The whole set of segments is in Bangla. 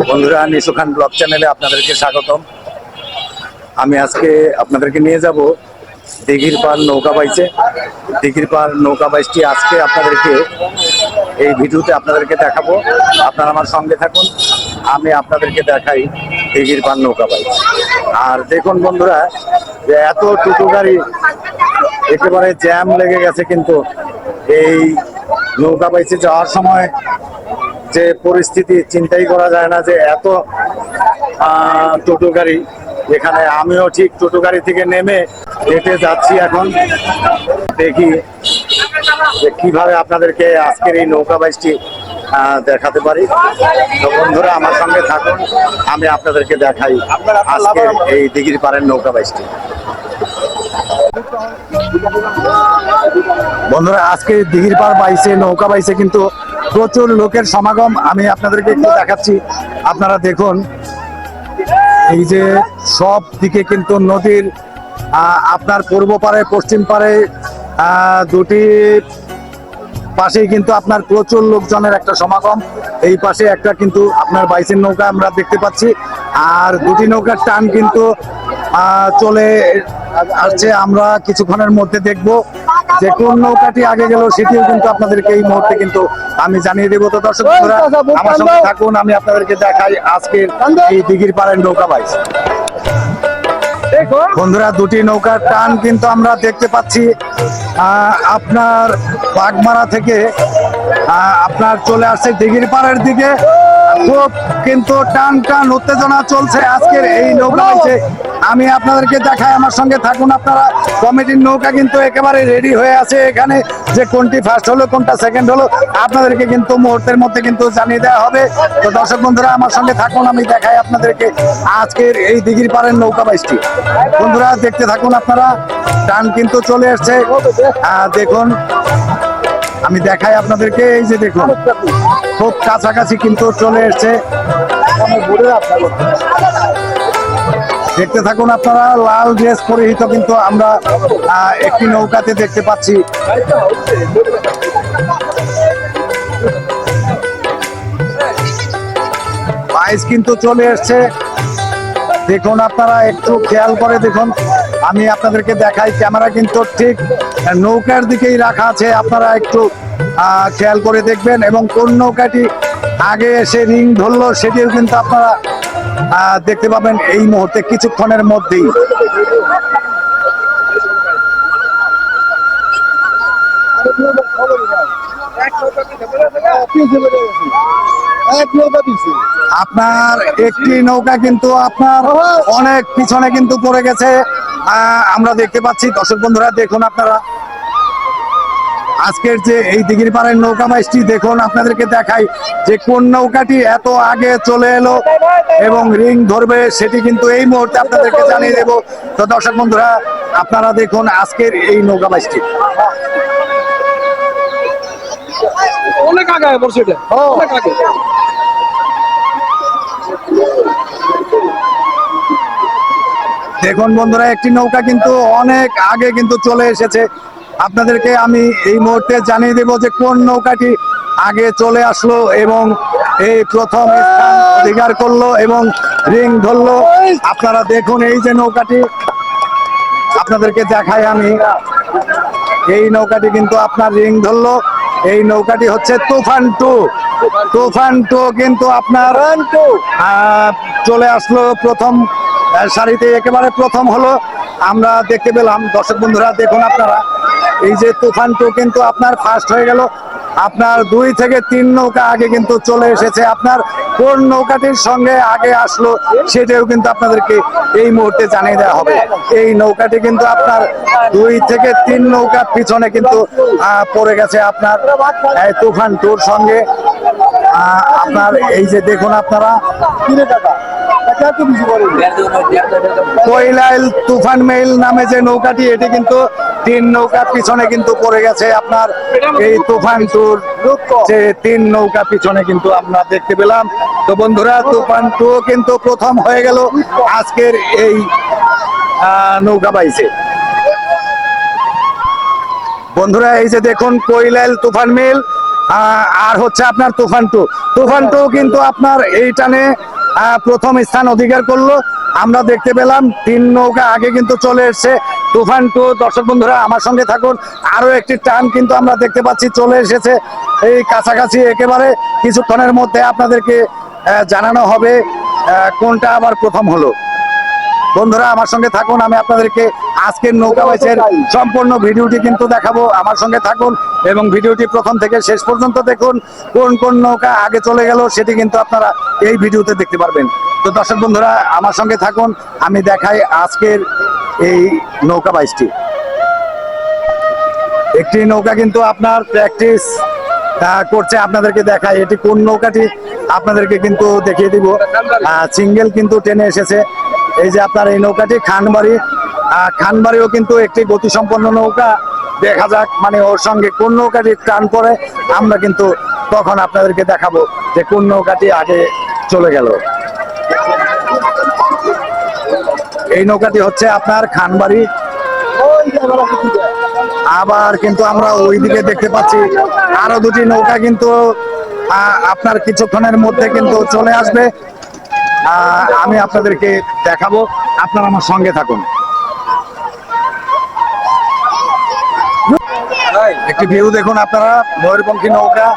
বন্ধুরা, নিশু খান ব্লগ চ্যানেলে আপনাদেরকে স্বাগতম। আমি আজকে আপনাদেরকে নিয়ে যাব দিঘির পার নৌকা বাইচে। দিঘির পার নৌকা বাইচটি আজকে আপনাদেরকে এই ভিডিওতে আপনাদেরকে দেখাবো। আপনারা আমার সঙ্গে থাকুন, আমি আপনাদেরকে দেখাই দিঘির পার নৌকা বাইচ। আর দেখুন বন্ধুরা, যে এত টোটো গাড়ি একেবারে জ্যাম লেগে গেছে কিন্তু এই নৌকা বাইচে যাওয়ার সময় যে পরিস্থিতি চিন্তাই করা যায় না যে এত টোটো গাড়ি এখানে। আমিও ঠিক টোটো গাড়ি থেকে নেমে হেঁটে যাচ্ছি এখন। দেখি যে কীভাবে আপনাদেরকে আজকের এই নৌকা বাইচটি দেখাতে পারি। তো বন্ধুরা, আমার সঙ্গে থাকুন। আমি আপনাদেরকে দেখাই আজকের এই দিঘির পাড়ের নৌকা বাইচটি বন্ধুরা, আজকে দিঘির পাড় বাইছে নৌকা বাইছে কিন্তু প্রচুর লোকের সমাগম। আমি আপনাদেরকে একটু দেখাচ্ছি। আপনারা দেখুন, এই যে সব দিকে কিন্তু নদীর আপনার পূর্ব পারে, পশ্চিম পারে দুটি পাশেই কিন্তু আপনার প্রচুর লোকজনের একটা সমাগম। এই পাশে একটা কিন্তু আপনার বাইসের নৌকা আমরা দেখতে পাচ্ছি। আর দুটি নৌকার টান কিন্তু চলে আসছে। আমরা কিছুক্ষণের মধ্যে দেখব যে কোন নৌকাটি আগে গেল সেটিও কিন্তু আপনাদেরকে এই মুহূর্তে কিন্তু আমি জানিয়ে দেবো। তো দর্শক বন্ধুরা আমার সঙ্গে থাকুন আমি আপনাদেরকে দেখাই আজকের এই দিঘির পাড়ের নৌকা বাইস বন্ধুরা দুটি নৌকার টান কিন্তু আমরা দেখতে পাচ্ছি। আহ, আপনার বাগমারা থেকে আপনার চলে আসছে দিঘির পাড়ের দিকে। খুব কিন্তু টান টান উত্তেজনা চলছে আজকের এই নৌকা বাইচে আমি আপনাদেরকে দেখাই আমার সঙ্গে থাকুন আপনারা। কমিটির নৌকা কিন্তু একেবারে রেডি হয়ে আছে এখানে। যে কোনটি ফার্স্ট হলো কোনটা সেকেন্ড হলো আপনাদেরকে কিন্তু মুহূর্তের মধ্যে কিন্তু জানিয়ে দেওয়া হবে। তো দর্শক বন্ধুরা আমার সঙ্গে থাকুন আমি দেখাই আপনাদেরকে আজকের এই দিঘির পাড়ের নৌকা বাইশটি বন্ধুরা দেখতে থাকুন আপনারা টান কিন্তু চলে আহ, দেখুন আমি দেখাই আপনাদেরকে এই যে দেখুন খুব কাছাকাছি কিন্তু চলে এসছে। দেখতে থাকুন আপনারা, লাল ড্রেস পরিহিত কিন্তু আমরা একটি নৌকাতে দেখতে পাচ্ছি। বাইস কিন্তু চলে এসছে। দেখুন আপনারা, একটু খেয়াল করে দেখুন। আমি আপনাদেরকে দেখাই, ক্যামেরা কিন্তু ঠিক নৌকার দিকেই রাখা আছে। আপনারা একটু খেয়াল করে দেখবেন। এবং কোন নৌকাটি আগে এসে রিং ধরলো, সেটিও কিন্তু আপনারা দেখতে পাবেন এই মুহূর্তে কিছুক্ষণের মধ্যেই। আপনার একটি নৌকা কিন্তু আপনার অনেক পিছনে কিন্তু পড়ে গেছে। আমরা দেখতে পাচ্ছি। দর্শক বন্ধুরা, দেখুন আপনারা। আজকের যে এই দিঘির পাড়ের নৌকা বাইশটি দেখুন আপনাদেরকে দেখাই যে কোন নৌকাটি এত আগে চলে এলো এবং রিং ধরবে সেটি কিন্তু এই মুহূর্তে আপনাদেরকে জানিয়ে দেব। তো দর্শক বন্ধুরা আপনারা দেখুন আজকের এই নৌকা বাইশটি অনেক আগে পড়ছে এটা অনেক আগে। দেখুন বন্ধুরা একটি নৌকা কিন্তু অনেক আগে কিন্তু চলে এসেছে। আপনাদেরকে আমি এই মুহূর্তে জানিয়ে দেব যে কোন নৌকাটি আগে চলে আসলো এবং এই প্রথম স্থান অধিকার করল এবং রিং ধরলো। আপনারা দেখুন এই যে নৌকাটি। আপনাদেরকে দেখাই আমি। এই নৌকাটি কিন্তু আপনার রিং ধরলো। এই নৌকাটি হচ্ছে তুফান টু। তুফান টু কিন্তু আপনার চলে আসলো প্রথম সারিতে একেবারে প্রথম হলো। আমরা দেখতে পেলাম। দর্শক বন্ধুরা দেখুন আপনারা। এই যে তুফান টু কিন্তু আপনার ফার্স্ট হয়ে গেল। আপনার দুই থেকে তিন নৌকা আগে কিন্তু চলে এসেছে। আপনার কোন নৌকাটির সঙ্গে আগে আসলো সেটাও কিন্তু আপনাদেরকে এই মুহূর্তে জানিয়ে দেওয়া হবে। এই নৌকাটি কিন্তু আপনার দুই থেকে তিন নৌকা পিছনে কিন্তু পড়ে গেছে আপনার তুফান টুর সঙ্গে। আপনার এই যে দেখুন আপনারা কৈলাইল তুফান মেইল নামে যে নৌকাটি, এটি কিন্তু তিন নৌকা পিছনে কিন্তু পড়ে গেছে আপনার এই তুফান টুর। যে তিন নৌকা পিছনে কিন্তু আমরা দেখতে পেলাম। তো বন্ধুরা, তুফান টু কিন্তু প্রথম হয়ে গেল আজকের এই নৌকা পাইছে বন্ধুরা, এই যে দেখুন কৈলাইল তুফান মিল আর হচ্ছে আপনার তুফান টু। তুফান টু কিন্তু আপনার এই টানে প্রথম স্থান অধিকার করল। আমরা দেখতে পেলাম তিন নৌকা আগে কিন্তু চলে এসেছে। তুফান টু, দর্শক বন্ধুরা, আমার সঙ্গে থাকুন। আরও একটি টান কিন্তু আমরা দেখতে পাচ্ছি, চলে এসেছে। এই কাছাকাছি একেবারে কিছুক্ষণের মধ্যে আপনাদেরকে জানানো হবে কোনটা আবার প্রথম হলো। বন্ধুরা, আমার সঙ্গে থাকুন। আমি আপনাদেরকে আজকের নৌকা বাইচের সম্পূর্ণ ভিডিওটি কিন্তু দেখাবো। আমার সঙ্গে থাকুন এবং ভিডিওটি প্রথম থেকে শেষ পর্যন্ত দেখুন। কোন কোন নৌকা আগে চলে গেল সেটি কিন্তু আপনারা এই ভিডিওতে দেখতে পারবেন। তো দর্শক বন্ধুরা আমার সঙ্গে থাকুন। আমি দেখাই আজকের এই নৌকা বাইচটি একটি নৌকা কিন্তু আপনার প্র্যাকটিস করছে। আপনাদেরকে দেখায় এটি কোন নৌকাটি আপনাদেরকে কিন্তু দেখিয়ে দিব। সিঙ্গেল কিন্তু টেনে এসেছে। এই যে আপনার এই নৌকাটি খানবাড়ি। খানবাড়িও কিন্তু একটি গতিসম্পন্ন নৌকা। দেখা যাক মানে ওর সঙ্গে কোন নৌকাটি টান পড়ে আমরা কিন্তু তখন আপনাদেরকে দেখাবো যে কোন নৌকাটি আগে চলে গেল। এই নৌকাটি হচ্ছে আপনার খানবাড়ি। আবার কিন্তু আমরা ওইদিকে দেখতে পাচ্ছি, আরও দুটি নৌকা কিন্তু আপনার কিছুক্ষণের মধ্যে কিন্তু চলে আসবে। আমি আপনাদেরকে দেখাবো, আপনারা আমার সঙ্গে থাকুন। একটি ভিউ দেখুন আপনারা, ময়ূরপঙ্খী নৌকা।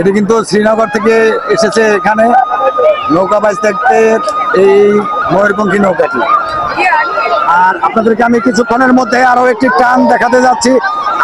এটি কিন্তু শ্রীনগর থেকে এসেছে এখানে। নৌকা বাইচ দেখতে এই ময়ূরপঙ্খী নৌকাটি। আর আপনাদেরকে আমি কিছুক্ষণের মধ্যে আরও একটি টান দেখাতে যাচ্ছি।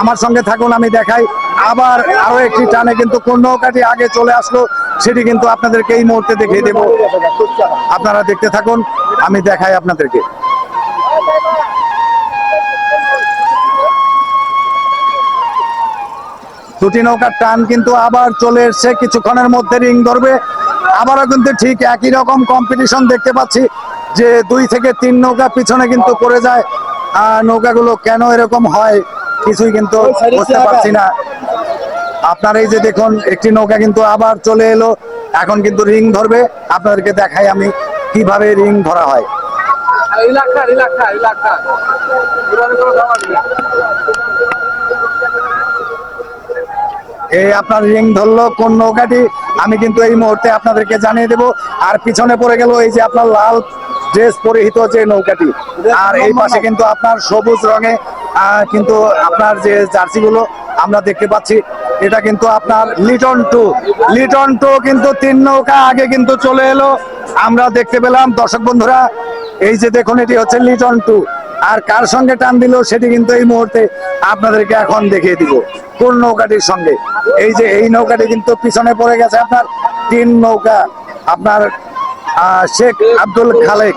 আমার সঙ্গে থাকুন, আমি দেখাই। আবার আরও একটি টানে কিন্তু কোন নৌকাটি আগে চলে আসলো, সেটি কিন্তু আপনাদেরকে এই মুহূর্তে দেখিয়ে দেব। আপনারা দেখতে থাকুন, আমি দেখাই আপনাদেরকে। দুটি নৌকার টান কিন্তু আবার চলে এসছে। কিছুক্ষণের মধ্যে রিং ধরবে। আবারও কিন্তু ঠিক একই রকম কম্পিটিশন দেখতে পাচ্ছি যে দুই থেকে তিন নৌকা পিছনে কিন্তু পড়ে যায়। আর নৌকাগুলো কেন এরকম হয় কিছুই কিন্তু বুঝতে পারছি না। আপনার এই যে দেখুন একটি নৌকা কিন্তু আবার চলে এলো। এখন কিন্তু রিং ধরবে। আপনাদেরকে দেখাই আমি কীভাবে রিং ধরা হয়। এই আপনার রিং ধরলো, কোন নৌকাটি? আমি কিন্তু এই মুহূর্তে আপনাদেরকে জানিয়ে দেব। আর পিছনে পড়ে গেল এই যে আপনার লাল ড্রেস পরিহিত যে নৌকাটি। আর এই পাশে কিন্তু আপনার সবুজ রঙে কিন্তু আপনার যে জার্সি গুলো আমরা দেখতে পাচ্ছি, এটা কিন্তু আপনার লিটন টু লিটন টু কিন্তু তিন নৌকা আগে কিন্তু চলে এলো। আমরা দেখতে পেলাম, দর্শক বন্ধুরা, এই যে দেখুন, এটি হচ্ছে লিটন টু আর কার সঙ্গে টান দিল সেটি কিন্তু এই মুহূর্তে আপনাদেরকে এখন দেখিয়ে দিব। কোন নৌকাটির সঙ্গে? এই যে এই নৌকাটি কিন্তু পিছনে পড়ে গেছে আপনার তিন নৌকা। আপনার শেখ আব্দুল খালেক।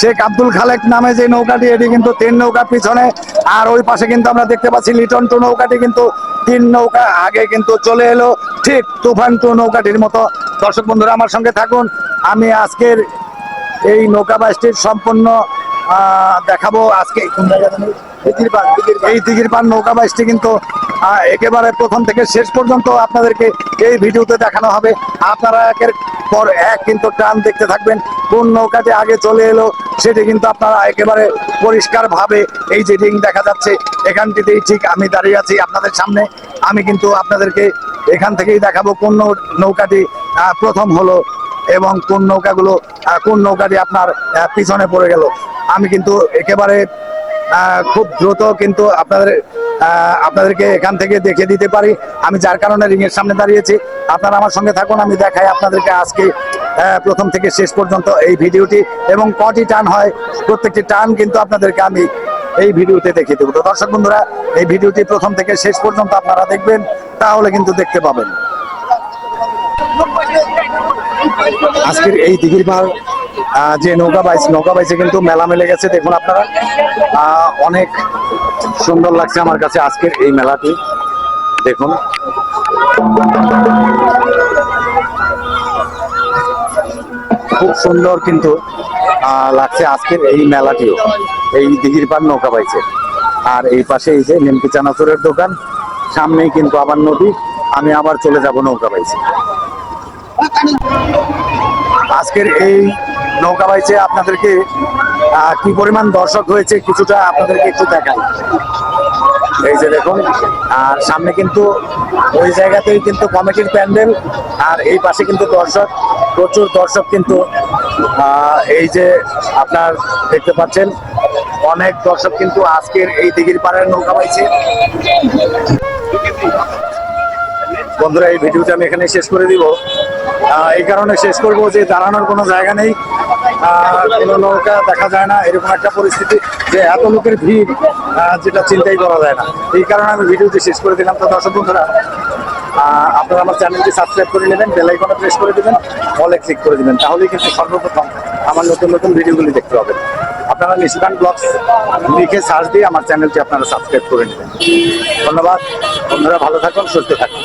শেখ আব্দুল খালেক নামে যে নৌকাটি, এটি কিন্তু তিন নৌকা পিছনে। আর ওই পাশে কিন্তু আমরা দেখতে পাচ্ছি লিটন টু নৌকাটি কিন্তু তিন নৌকা আগে কিন্তু চলে এলো। ঠিক তুফান টু নৌকাটির মতো। দর্শক বন্ধুরা, আমার সঙ্গে থাকুন। আমি আজকের এই নৌকা বাইশটির সম্পূর্ণ দেখাবো আজকে? এই দিঘির পার নৌকা বাইশটি কিন্তু একেবারে প্রথম থেকে শেষ পর্যন্ত আপনাদেরকে এই ভিডিওতে দেখানো হবে। আপনারা একের পর এক কিন্তু টান দেখতে থাকবেন, কোন নৌকাটি আগে চলে এলো সেটি কিন্তু আপনারা একেবারে পরিষ্কার ভাবে এই যে রিং দেখা যাচ্ছে, এখানটিতেই ঠিক আমি দাঁড়িয়ে আছি আপনাদের সামনে। আমি কিন্তু আপনাদেরকে এখান থেকেই দেখাবো কোন নৌকাটি প্রথম হলো এবং কোন নৌকাগুলো কোন নৌকাটি আপনার পিছনে পড়ে গেল। আমি কিন্তু একেবারে খুব দ্রুত কিন্তু আপনাদের আপনাদেরকে এখান থেকে দেখে দিতে পারি। আমি যার কারণে রিং এর সামনে দাঁড়িয়েছি আপনারা আমার সঙ্গে থাকুন আমি দেখাই আপনাদেরকে আজকে প্রথম থেকে শেষ পর্যন্ত এই ভিডিওটি। এবং কটি টান হয় প্রত্যেকটি টান কিন্তু আপনাদেরকে আমি এই ভিডিওতে দেখিয়ে দেবো। তো দর্শক বন্ধুরা এই ভিডিওটি প্রথম থেকে শেষ পর্যন্ত আপনারা দেখবেন তাহলে কিন্তু দেখতে পাবেন। আজকের এই দিঘির আহ, যে নৌকা বাইচ নৌকা বাইচে কিন্তু মেলা মেলে গেছে, দেখুন আপনারা। অনেক সুন্দর লাগছে আমার কাছে আজকের এই মেলাটি। দেখুন। খুব সুন্দর কিন্তু লাগছে আজকের এই মেলাটিও। এই দিঘির পার নৌকা বাইচে আর এই পাশে এই যে নিমকি চানাচুরের দোকান, সামনেই কিন্তু আবার নদী। আমি আবার চলে যাব নৌকা বাইচে আজকের এই নৌকা বাইচে আপনাদেরকে কি পরিমাণ দর্শক হয়েছে কিছুটা আপনাদেরকে একটু দেখাই। এই যে দেখুন, আর সামনে কিন্তু ওই জায়গাতেই কিন্তু কমিটির প্যান্ডেল, আর এই পাশে কিন্তু দর্শক, প্রচুর দর্শক কিন্তু এই যে আপনার দেখতে পাচ্ছেন, অনেক দর্শক কিন্তু আজকের এই দিঘির পাড়ের নৌকা পাইছে বন্ধুরা, এই ভিডিওটা আমি এখানে শেষ করে দিব। এই কারণে শেষ করব যে দাঁড়ানোর কোনো জায়গা নেই। কোনো নৌকা দেখা যায় না, এরকম একটা পরিস্থিতি যে এত লোকের ভিড় যেটা চিন্তাই করা যায় না। এই কারণে আমি ভিডিওটি শেষ করে দিলাম। তো দর্শক বন্ধুরা আপনারা আমার চ্যানেলটি সাবস্ক্রাইব করে নেবেন, বেল আইকনে প্রেস করে দেবেন, অলে ক্লিক করে দিবেন, তাহলেই কিন্তু সর্বপ্রথম আমার নতুন নতুন ভিডিওগুলি দেখতে পাবেন। আপনারা নিশিকান ব্লগস লিখে সার্চ দিয়ে আমার চ্যানেলটি আপনারা সাবস্ক্রাইব করে নেবেন। ধন্যবাদ। বন্ধুরা, ভালো থাকুন, সুস্থ থাকুন।